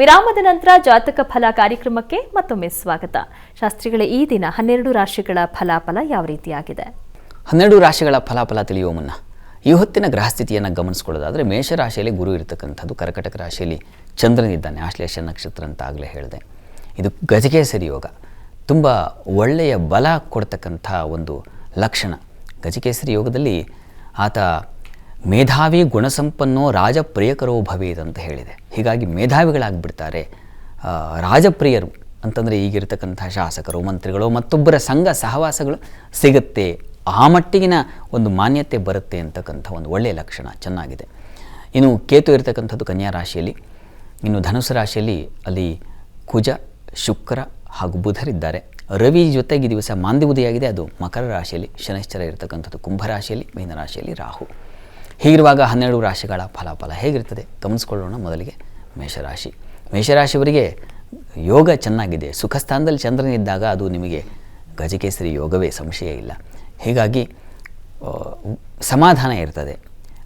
ವಿರಾಮದ ನಂತರ ಜಾತಕ ಫಲ ಕಾರ್ಯಕ್ರಮಕ್ಕೆ ಮತ್ತೊಮ್ಮೆ ಸ್ವಾಗತ. ಶಾಸ್ತ್ರಿಗಳ, ಈ ದಿನ ಹನ್ನೆರಡು ರಾಶಿಗಳ ಫಲಾಫಲ ಯಾವ ರೀತಿಯಾಗಿದೆ? ಹನ್ನೆರಡು ರಾಶಿಗಳ ಫಲಾಫಲ ತಿಳಿಯುವ ಮುನ್ನ, ಈ ಹೊತ್ತಿನ ಗ್ರಹಸ್ಥಿತಿಯನ್ನು ಗಮನಿಸ್ಕೊಳ್ಳೋದಾದರೆ ಮೇಷರಾಶಿಯಲ್ಲಿ ಗುರು ಇರತಕ್ಕಂಥದ್ದು ಕರ್ಕಟಕ ರಾಶಿಯಲ್ಲಿ ಚಂದ್ರನಿದ್ದಾನೆ ಆಶ್ಲೇಷ ನಕ್ಷತ್ರ ಅಂತ ಆಗಲೇ ಹೇಳಿದೆ. ಇದು ಗಜಕೇಸರಿ ಯೋಗ ತುಂಬ ಒಳ್ಳೆಯ ಬಲ ಕೊಡ್ತಕ್ಕಂಥ ಒಂದು ಲಕ್ಷಣ. ಗಜಕೇಸರಿ ಯೋಗದಲ್ಲಿ ಆತ ಮೇಧಾವಿ ಗುಣಸಂಪನ್ನೋ ರಾಜಪ್ರಿಯಕರೋ ಭವೇದ್ ಅಂತ ಹೇಳಿದೆ. ಹೀಗಾಗಿ ಮೇಧಾವಿಗಳಾಗಿಬಿಡ್ತಾರೆ ರಾಜಪ್ರಿಯರು ಅಂತಂದರೆ ಈಗಿರ್ತಕ್ಕಂಥ ಶಾಸಕರು, ಮಂತ್ರಿಗಳು, ಮತ್ತೊಬ್ಬರ ಸಂಘ ಸಹವಾಸಗಳು ಸಿಗುತ್ತೆ. ಆ ಮಟ್ಟಿಗಿನ ಒಂದು ಮಾನ್ಯತೆ ಬರುತ್ತೆ ಅಂತಕ್ಕಂಥ ಒಂದು ಒಳ್ಳೆಯ ಲಕ್ಷಣ ಚೆನ್ನಾಗಿದೆ. ಇನ್ನು ಕೇತು ಇರತಕ್ಕಂಥದ್ದು ಕನ್ಯಾ ರಾಶಿಯಲ್ಲಿ, ಇನ್ನು ಧನುಸು ರಾಶಿಯಲ್ಲಿ ಅಲ್ಲಿ ಕುಜ, ಶುಕ್ರ ಹಾಗೂ ಬುಧರಿದ್ದಾರೆ ರವಿ ಜೊತೆಗೆ ದಿವಸ ಮಾಂದಿ ಉದಯಾಗಿದೆ ಅದು ಮಕರ ರಾಶಿಯಲ್ಲಿ, ಶನಿಶ್ಚರ ಇರತಕ್ಕಂಥದ್ದು ಕುಂಭರಾಶಿಯಲ್ಲಿ ಮೀನರಾಶಿಯಲ್ಲಿ ರಾಹು. ಹೀಗಿರುವಾಗ ಹನ್ನೆರಡು ರಾಶಿಗಳ ಫಲಾಫಲ ಹೇಗಿರ್ತದೆ ಗಮನಿಸ್ಕೊಳ್ಳೋಣ ಮೊದಲಿಗೆ ಮೇಷರಾಶಿ. ಮೇಷರಾಶಿಯವರಿಗೆ ಯೋಗ ಚೆನ್ನಾಗಿದೆ. ಸುಖ ಸ್ಥಾನದಲ್ಲಿ ಚಂದ್ರನಿದ್ದಾಗ ಅದು ನಿಮಗೆ ಗಜಕೇಸರಿ ಯೋಗವೇ ಸಂಶಯ ಇಲ್ಲ. ಹೀಗಾಗಿ ಸಮಾಧಾನ ಇರ್ತದೆ.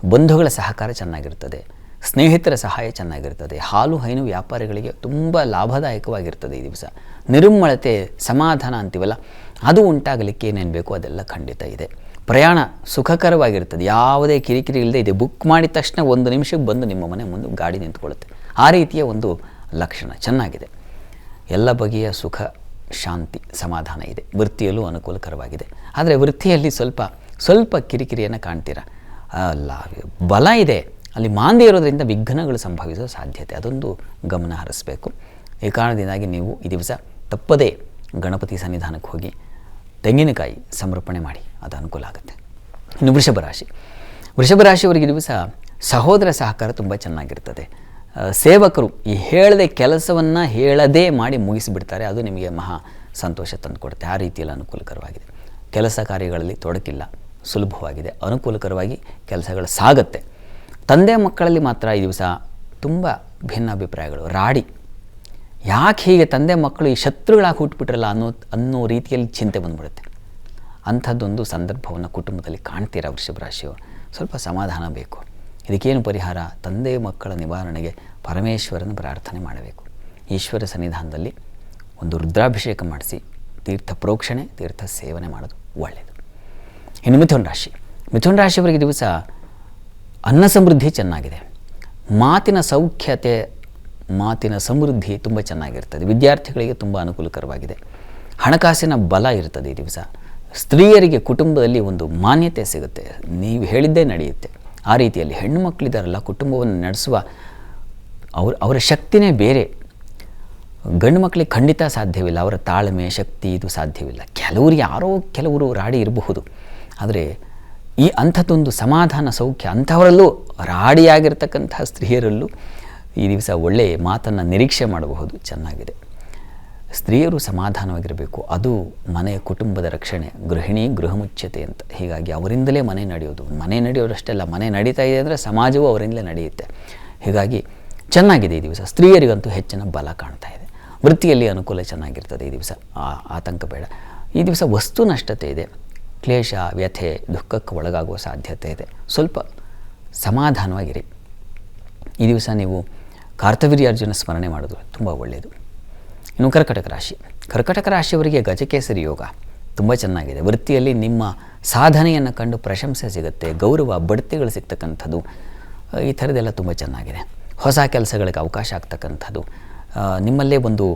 ಬಂಧುಗಳ ಸಹಕಾರ ಚೆನ್ನಾಗಿರ್ತದೆ. ಸ್ನೇಹಿತರ ಸಹಾಯ ಚೆನ್ನಾಗಿರ್ತದೆ. ಹಾಲು, ಹೈನು ವ್ಯಾಪಾರಿಗಳಿಗೆ ತುಂಬ ಲಾಭದಾಯಕವಾಗಿರ್ತದೆ ಈ ದಿವಸ. ನಿರುಮ್ಮಳತೆ ಸಮಾಧಾನ ಅಂತೀವಲ್ಲ, ಅದು ಉಂಟಾಗಲಿಕ್ಕೆ ಏನೇನು ಬೇಕೋ ಅದೆಲ್ಲ ಖಂಡಿತ ಇದೆ. ಪ್ರಯಾಣ ಸುಖಕರವಾಗಿರ್ತದೆ. ಯಾವುದೇ ಕಿರಿಕಿರಿ ಇಲ್ಲದೆ ಇದೆ. ಬುಕ್ ಮಾಡಿದ ತಕ್ಷಣ ಒಂದು ನಿಮಿಷಕ್ಕೆ ಬಂದು ನಿಮ್ಮ ಮನೆ ಮುಂದೆ ಗಾಡಿ ನಿಂತ್ಕೊಳ್ಳುತ್ತೆ. ಆ ರೀತಿಯ ಒಂದು ಲಕ್ಷಣ ಚೆನ್ನಾಗಿದೆ. ಎಲ್ಲ ಬಗೆಯ ಸುಖ, ಶಾಂತಿ, ಸಮಾಧಾನ ಇದೆ. ವೃತ್ತಿಯಲ್ಲೂ ಅನುಕೂಲಕರವಾಗಿದೆ. ಆದರೆ ವೃತ್ತಿಯಲ್ಲಿ ಸ್ವಲ್ಪ ಸ್ವಲ್ಪ ಕಿರಿಕಿರಿಯನ್ನು ಕಾಣ್ತೀರ? ಅಲ್ಲ ಬಲ ಇದೆ. ಅಲ್ಲಿ ಮಾಂದಿ ಇರೋದರಿಂದ ವಿಘ್ನಗಳು ಸಂಭವಿಸುವ ಸಾಧ್ಯತೆ. ಅದೊಂದು ಗಮನ ಹರಿಸಬೇಕು. ಈ ಕಾರಣದಿಂದಾಗಿ ನೀವು ಈ ದಿವಸ ತಪ್ಪದೇ ಗಣಪತಿ ಸನ್ನಿಧಾನಕ್ಕೆ ಹೋಗಿ ತೆಂಗಿನಕಾಯಿ ಸಮರ್ಪಣೆ ಮಾಡಿ. ಅದು ಅನುಕೂಲ ಆಗುತ್ತೆ. ಇನ್ನು ವೃಷಭ ರಾಶಿ. ವೃಷಭ ರಾಶಿಯವರಿಗೆ ದಿವಸ ಸಹೋದರ ಸಹಕಾರ ತುಂಬ ಚೆನ್ನಾಗಿರ್ತದೆ. ಸೇವಕರು ಈ ಹೇಳದೆ ಕೆಲಸವನ್ನು ಹೇಳದೇ ಮಾಡಿ ಮುಗಿಸಿಬಿಡ್ತಾರೆ. ಅದು ನಿಮಗೆ ಮಹಾ ಸಂತೋಷ ತಂದುಕೊಡುತ್ತೆ. ಆ ರೀತಿಯಲ್ಲಿ ಅನುಕೂಲಕರವಾಗಿದೆ. ಕೆಲಸ ಕಾರ್ಯಗಳಲ್ಲಿ ತೊಡಕಿಲ್ಲ. ಸುಲಭವಾಗಿದೆ. ಅನುಕೂಲಕರವಾಗಿ ಕೆಲಸಗಳು ಸಾಗತ್ತೆ. ತಂದೆ ಮಕ್ಕಳಲ್ಲಿ ಮಾತ್ರ ಈ ದಿವಸ ತುಂಬ ಭಿನ್ನಾಭಿಪ್ರಾಯಗಳು. ರಾಡಿ. ಯಾಕೆ ಹೀಗೆ ತಂದೆ ಮಕ್ಕಳು ಈ ಶತ್ರುಗಳಾಗಿ ಹುಟ್ಟುಬಿಟ್ರಲ್ಲ ಅನ್ನೋ ಅನ್ನೋ ರೀತಿಯಲ್ಲಿ ಚಿಂತೆ ಬಂದ್ಬಿಡುತ್ತೆ. ಅಂಥದ್ದೊಂದು ಸಂದರ್ಭವನ್ನು ಕುಟುಂಬದಲ್ಲಿ ಕಾಣ್ತೀರಾ ವೃಷಭ ರಾಶಿಯವರು? ಸ್ವಲ್ಪ ಸಮಾಧಾನ ಬೇಕು. ಇದಕ್ಕೇನು ಪರಿಹಾರ? ತಂದೆ ಮಕ್ಕಳ ನಿವಾರಣೆಗೆ ಪರಮೇಶ್ವರನ ಪ್ರಾರ್ಥನೆ ಮಾಡಬೇಕು. ಈಶ್ವರ ಸನ್ನಿಧಾನದಲ್ಲಿ ಒಂದು ರುದ್ರಾಭಿಷೇಕ ಮಾಡಿಸಿ, ತೀರ್ಥ ಪ್ರೋಕ್ಷಣೆ, ತೀರ್ಥ ಸೇವನೆ ಮಾಡೋದು ಒಳ್ಳೆಯದು ಇನ್ನು ಮಿಥುನ ರಾಶಿ. ಮಿಥುನ ರಾಶಿಯವರಿಗೆ ದಿವಸ ಅನ್ನ ಸಮೃದ್ಧಿ ಚೆನ್ನಾಗಿದೆ. ಮಾತಿನ ಸೌಖ್ಯತೆ, ಮಾತಿನ ಸಮೃದ್ಧಿ ತುಂಬ ಚೆನ್ನಾಗಿರ್ತದೆ. ವಿದ್ಯಾರ್ಥಿಗಳಿಗೆ ತುಂಬ ಅನುಕೂಲಕರವಾಗಿದೆ. ಹಣಕಾಸಿನ ಬಲ ಇರ್ತದೆ ಈ ದಿವಸ. ಸ್ತ್ರೀಯರಿಗೆ ಕುಟುಂಬದಲ್ಲಿ ಒಂದು ಮಾನ್ಯತೆ ಸಿಗುತ್ತೆ. ನೀವು ಹೇಳಿದ್ದೇ ನಡೆಯುತ್ತೆ. ಆ ರೀತಿಯಲ್ಲಿ ಹೆಣ್ಣು ಮಕ್ಕಳಿದ್ದಾರಲ್ಲ, ಕುಟುಂಬವನ್ನು ನಡೆಸುವ ಅವ್ರ, ಅವರ ಶಕ್ತಿನೇ ಬೇರೆ. ಗಂಡು ಮಕ್ಕಳಿಗೆ ಖಂಡಿತ ಸಾಧ್ಯವಿಲ್ಲ. ಅವರ ತಾಳ್ಮೆ, ಶಕ್ತಿ ಇದು ಸಾಧ್ಯವಿಲ್ಲ. ಕೆಲವರು ಯಾರೋ ಕೆಲವರು ರಾಡಿ ಇರಬಹುದು. ಆದರೆ ಈ ಅಂಥದ್ದೊಂದು ಸಮಾಧಾನ ಸೌಖ್ಯ ಅಂಥವರಲ್ಲೂ ರಾಡಿಯಾಗಿರ್ತಕ್ಕಂಥ ಸ್ತ್ರೀಯರಲ್ಲೂ ಈ ದಿವಸ ಒಳ್ಳೆಯ ಮಾತನ್ನು ನಿರೀಕ್ಷೆ ಮಾಡಬಹುದು. ಚೆನ್ನಾಗಿದೆ. ಸ್ತ್ರೀಯರು ಸಮಾಧಾನವಾಗಿರಬೇಕು. ಅದು ಮನೆಯ ಕುಟುಂಬದ ರಕ್ಷಣೆ. ಗೃಹಿಣಿ ಗೃಹಮುಚ್ಯತೆ ಅಂತ. ಹೀಗಾಗಿ ಅವರಿಂದಲೇ ಮನೆ ನಡೆಯೋದು. ಮನೆ ನಡೆಯೋರಷ್ಟೇ ಅಲ್ಲ ಮನೆ ನಡೀತಾ ಇದೆ ಅಂದರೆ ಸಮಾಜವೂ ಅವರಿಂದಲೇ ನಡೆಯುತ್ತೆ. ಹೀಗಾಗಿ ಚೆನ್ನಾಗಿದೆ ಈ ದಿವಸ. ಸ್ತ್ರೀಯರಿಗಂತೂ ಹೆಚ್ಚಿನ ಬಲ ಕಾಣ್ತಾ ಇದೆ. ವೃತ್ತಿಯಲ್ಲಿ ಅನುಕೂಲ ಚೆನ್ನಾಗಿರ್ತದೆ ಈ ದಿವಸ. ಆತಂಕ ಬೇಡ. ಈ ದಿವಸ ವಸ್ತು ನಷ್ಟತೆ ಇದೆ. ಕ್ಲೇಶ, ವ್ಯಥೆ, ದುಃಖಕ್ಕೆ ಒಳಗಾಗುವ ಸಾಧ್ಯತೆ ಇದೆ. ಸ್ವಲ್ಪ ಸಮಾಧಾನವಾಗಿರಿ. ಈ ದಿವಸ ನೀವು ಕಾರ್ತವೀರ್ಯಾರ್ಜುನ ಸ್ಮರಣೆ ಮಾಡೋದು ತುಂಬ ಒಳ್ಳೆಯದು. ಇನ್ನು ಕರ್ಕಟಕ ರಾಶಿ. ಕರ್ಕಟಕ ರಾಶಿಯವರಿಗೆ ಗಜಕೇಸರಿ ಯೋಗ ತುಂಬ ಚೆನ್ನಾಗಿದೆ. ವೃತ್ತಿಯಲ್ಲಿ ನಿಮ್ಮ ಸಾಧನೆಯನ್ನು ಕಂಡು ಪ್ರಶಂಸೆ ಸಿಗುತ್ತೆ, ಗೌರವ, ಬಡ್ತಿಗಳು ಸಿಗ್ತಕ್ಕಂಥದ್ದು ಈ ಥರದ್ದೆಲ್ಲ ತುಂಬ ಚೆನ್ನಾಗಿದೆ. ಹೊಸ ಕೆಲಸಗಳಿಗೆ ಅವಕಾಶ ಆಗ್ತಕ್ಕಂಥದ್ದು ನಿಮ್ಮಲ್ಲೇ ಒಂದು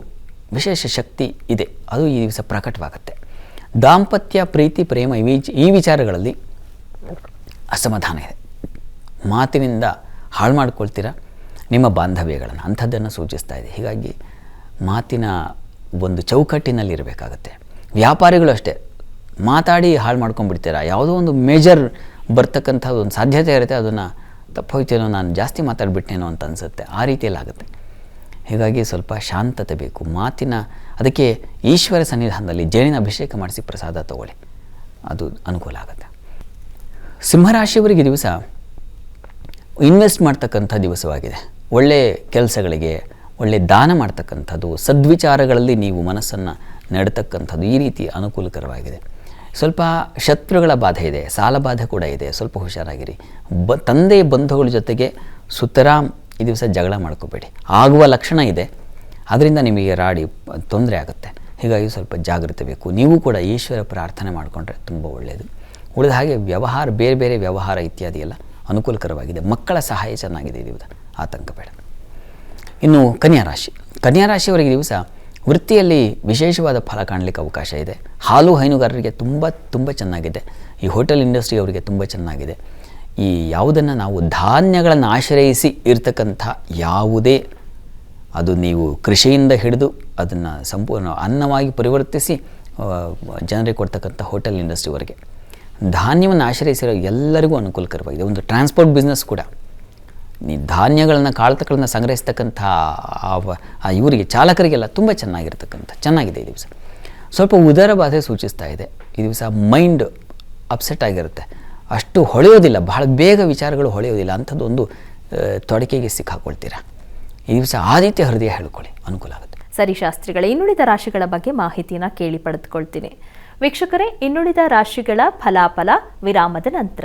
ವಿಶೇಷ ಶಕ್ತಿ ಇದೆ. ಅದು ಈ ದಿವಸ ಪ್ರಕಟವಾಗುತ್ತೆ. ದಾಂಪತ್ಯ, ಪ್ರೀತಿ, ಪ್ರೇಮ ಈ ಈ ವಿಚಾರಗಳಲ್ಲಿ ಅಸಮಾಧಾನ ಇದೆ. ಮಾತಿನಿಂದ ಹಾಳು ಮಾಡ್ಕೊಳ್ತೀರಾ? ನಿಮ್ಮ ಬಾಂಧವ್ಯಗಳನ್ನು ಅಂಥದ್ದನ್ನು ಸೂಚಿಸ್ತಾ ಇದೆ. ಹೀಗಾಗಿ ಮಾತಿನ ಒಂದು ಚೌಕಟ್ಟಿನಲ್ಲಿ ಇರಬೇಕಾಗತ್ತೆ. ವ್ಯಾಪಾರಿಗಳು ಅಷ್ಟೇ, ಮಾತಾಡಿ ಹಾಳು ಮಾಡ್ಕೊಂಡ್ಬಿಡ್ತೀರ? ಯಾವುದೋ ಒಂದು ಮೇಜರ್ ಬರ್ತಕ್ಕಂಥ ಒಂದು ಸಾಧ್ಯತೆ ಇರುತ್ತೆ, ಅದನ್ನು ತಪ್ಪೋಯ್ತೇನೋ, ನಾನು ಜಾಸ್ತಿ ಮಾತಾಡಿಬಿಟ್ಟೇನೋ ಅಂತ ಅನಿಸುತ್ತೆ. ಆ ರೀತಿಯಲ್ಲಿ ಆಗುತ್ತೆ. ಹೀಗಾಗಿ ಸ್ವಲ್ಪ ಶಾಂತತೆ ಬೇಕು. ಮಾತಿನ, ಅದಕ್ಕೆ ಈಶ್ವರ ಸನ್ನಿಧಾನದಲ್ಲಿ ಜೇನಿನ ಅಭಿಷೇಕ ಮಾಡಿಸಿ ಪ್ರಸಾದ ತಗೊಳ್ಳಿ. ಅದು ಅನುಕೂಲ ಆಗುತ್ತೆ. ಸಿಂಹರಾಶಿಯವರಿಗೆ ದಿವಸ ಇನ್ವೆಸ್ಟ್ ಮಾಡ್ತಕ್ಕಂಥ ದಿವಸವಾಗಿದೆ. ಒಳ್ಳೆಯ ಕೆಲಸಗಳಿಗೆ ಒಳ್ಳೆಯ ದಾನ ಮಾಡ್ತಕ್ಕಂಥದ್ದು, ಸದ್ವಿಚಾರಗಳಲ್ಲಿ ನೀವು ಮನಸ್ಸನ್ನು ನೆಡ್ತಕ್ಕಂಥದ್ದು ಈ ರೀತಿ ಅನುಕೂಲಕರವಾಗಿದೆ. ಸ್ವಲ್ಪ ಶತ್ರುಗಳ ಬಾಧೆ ಇದೆ, ಸಾಲ ಬಾಧೆ ಕೂಡ ಇದೆ, ಸ್ವಲ್ಪ ಹುಷಾರಾಗಿರಿ. ಬ, ತಂದೆ ಬಂಧುಗಳ ಜೊತೆಗೆ ಸುತರಾಮ್ ಈ ದಿವಸ ಜಗಳ ಮಾಡ್ಕೋಬೇಡಿ. ಆಗುವ ಲಕ್ಷಣ ಇದೆ ಅದರಿಂದ ನಿಮಗೆ ರಾಡಿ ತೊಂದರೆ ಆಗುತ್ತೆ. ಹೀಗಾಗಿ ಸ್ವಲ್ಪ ಜಾಗ್ರತೆ ಬೇಕು. ನೀವು ಕೂಡ ಈಶ್ವರ ಪ್ರಾರ್ಥನೆ ಮಾಡಿಕೊಂಡ್ರೆ ತುಂಬ ಒಳ್ಳೆಯದು ಉಳಿದ ಹಾಗೆ ವ್ಯವಹಾರ, ಬೇರೆ ಬೇರೆ ವ್ಯವಹಾರ ಇತ್ಯಾದಿ ಎಲ್ಲ ಅನುಕೂಲಕರವಾಗಿದೆ. ಮಕ್ಕಳ ಸಹಾಯ ಚೆನ್ನಾಗಿದೆ ಇದು ಆತಂಕ ಬೇಡ. ಇನ್ನು ಕನ್ಯಾ ರಾಶಿ. ಕನ್ಯಾ ರಾಶಿಯವರಿಗೆ ದಿವಸ ವೃತ್ತಿಯಲ್ಲಿ ವಿಶೇಷವಾದ ಫಲ ಕಾಣಲಿಕ್ಕೆ ಅವಕಾಶ ಇದೆ. ಹಾಲು ಹೈನುಗಾರರಿಗೆ ತುಂಬ ತುಂಬ ಚೆನ್ನಾಗಿದೆ. ಈ ಹೋಟೆಲ್ ಇಂಡಸ್ಟ್ರಿ ಅವರಿಗೆ ತುಂಬ ಚೆನ್ನಾಗಿದೆ. ಈ ಯಾವುದನ್ನು ನಾವು ಧಾನ್ಯಗಳನ್ನು ಆಶ್ರಯಿಸಿ ಇರ್ತಕ್ಕಂಥ ಯಾವುದೇ, ಅದು ನೀವು ಕೃಷಿಯಿಂದ ಹಿಡಿದು ಅದನ್ನು ಸಂಪೂರ್ಣ ಅನ್ನವಾಗಿ ಪರಿವರ್ತಿಸಿ ಜನರಿಗೆ ಕೊಡ್ತಕ್ಕಂಥ ಹೋಟೆಲ್ ಇಂಡಸ್ಟ್ರಿವರೆಗೆ ಧಾನ್ಯವನ್ನು ಆಶ್ರಯಿಸಿರೋ ಎಲ್ಲರಿಗೂ ಅನುಕೂಲಕರವಾಗಿದೆ. ಒಂದು ಟ್ರಾನ್ಸ್ಪೋರ್ಟ್ ಬಿಸ್ನೆಸ್ ಕೂಡ. ಧಾನ್ಯಗಳನ್ನು ಕಾಳತಗಳನ್ನು ಸಂಗ್ರಹಿಸ್ತಕ್ಕಂಥ ಆ ಇವರಿಗೆ, ಚಾಲಕರಿಗೆಲ್ಲ ತುಂಬ ಚೆನ್ನಾಗಿರ್ತಕ್ಕಂಥ, ಚೆನ್ನಾಗಿದೆ ಈ ದಿವಸ. ಸ್ವಲ್ಪ ಉದರ ಬಾಧೆ ಸೂಚಿಸ್ತಾ ಇದೆ. ಈ ದಿವಸ ಮೈಂಡ್ ಅಪ್ಸೆಟ್ ಆಗಿರುತ್ತೆ. ಅಷ್ಟು ಹೊಳೆಯೋದಿಲ್ಲ, ಬಹಳ ಬೇಗ ವಿಚಾರಗಳು ಹೊಳೆಯೋದಿಲ್ಲ. ಅಂಥದ್ದೊಂದು ಒಂದು ತೊಡಕೆಗೆ ಸಿಕ್ಕಾಕೊಳ್ತೀರಾ? ಈ ದಿವಸ ಆದಿತ್ಯ ಹೃದಯ ಹೇಳ್ಕೊಳ್ಳಿ, ಅನುಕೂಲ ಆಗುತ್ತೆ. ಸರಿ ಶಾಸ್ತ್ರಿಗಳೇ, ಇನ್ನುಳಿದ ರಾಶಿಗಳ ಬಗ್ಗೆ ಮಾಹಿತಿನ ಕೇಳಿ ಪಡೆದುಕೊಳ್ತೀನಿ. ವೀಕ್ಷಕರೇ, ಇನ್ನುಳಿದ ರಾಶಿಗಳ ಫಲಾಫಲ, ವಿರಾಮದ ನಂತರ.